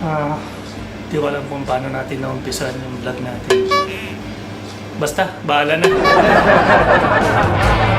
Ah, di ko alam kung paano natin naumpisan yung vlog natin. Basta, bahala na.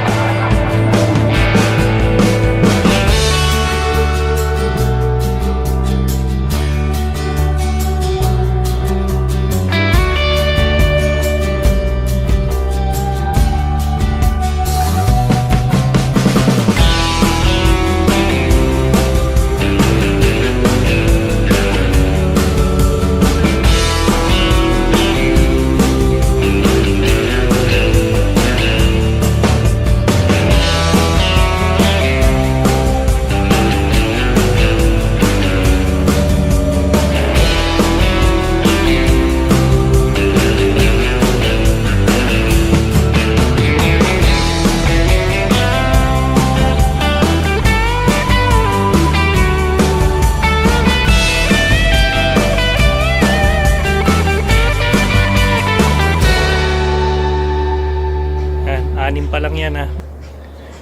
lang yan ha.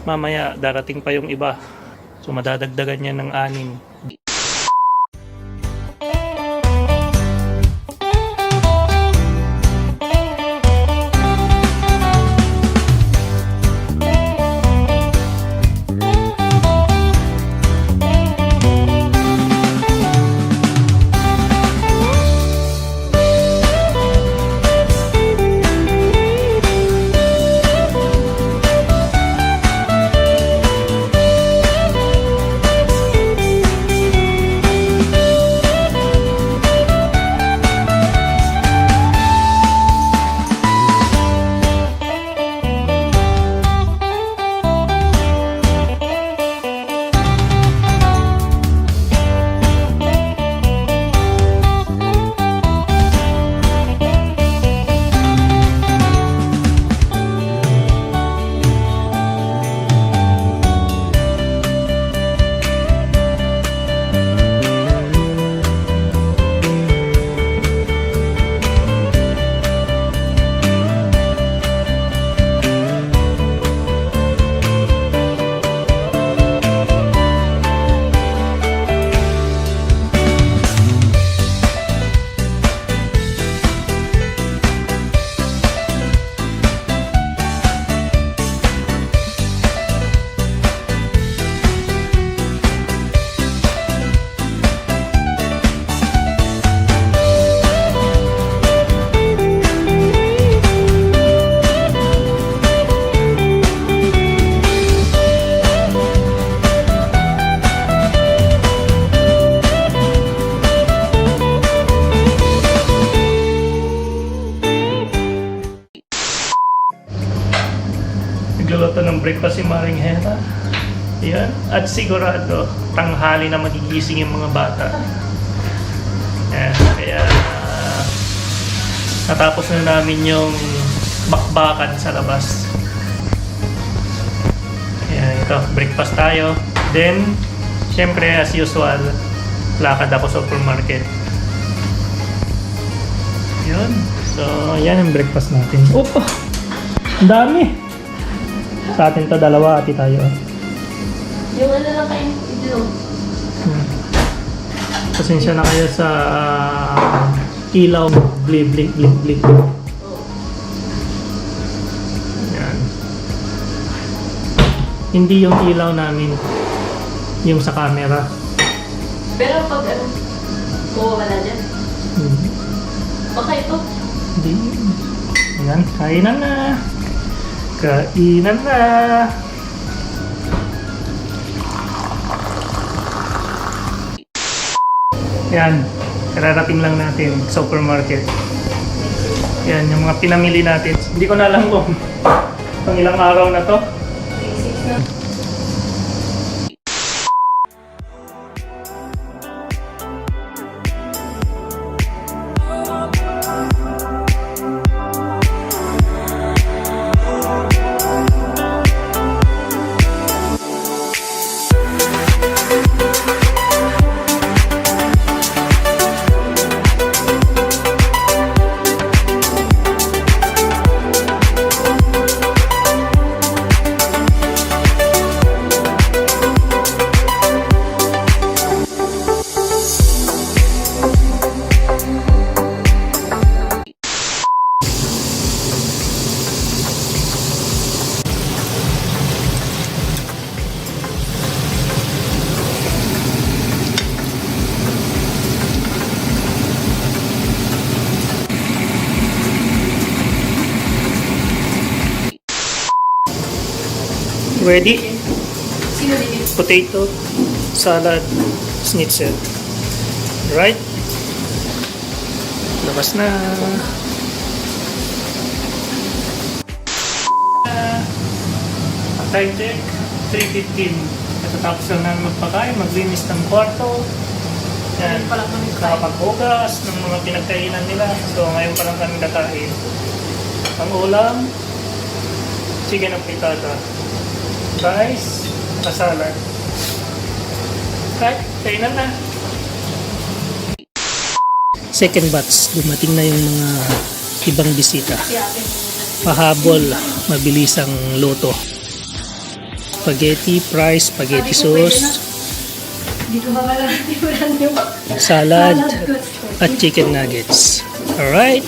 Mamaya darating pa yung iba. So madadagdagan yan ng anim. Breakfast si Maring Hera. Yan. At sigurado, tanghali na magigising yung mga bata. Yan. Kaya, ah, natapos na namin yung bakbakan sa labas. Yan, ito, breakfast tayo. Then, syempre, as usual, lakad ako sa supermarket. Yun. So, yan ang breakfast natin. Opa! Ang dami! Sa atin to dalawa, ati tayo. Yung ano lang kayo, itlog. Hmm. Pasensya na kayo sa ah, ilaw. Blip, blip, blip, blip. Yan. Hindi yung ilaw namin. Yung sa camera. Pero pag ano, mawawala dyan. Hmm. Baka ito. Hindi. Yan, kainan na. Kainan na. Yan, kararating lang natin supermarket. Yan, yung mga pinamili natin. Hindi ko na alam kung pang ilang araw na to. Ready? Potato, salad, schnitzel. Right? Labas na. Time check, 3.15. Katatapos lang namin magpakain, maglinis ng kwarto. Yan, nakapaghugas ng mga pinagkainan nila. So ngayon pa lang kami nakain. Ang ulam, chicken ng pitata. Rice, kasalad. Right, kainan na. Second batch, dumating na yung mga ibang bisita. Pahabol, mabilis ang loto. Spaghetti, fries, spaghetti sauce, Dito ba wala salad, salad at chicken nuggets. Alright.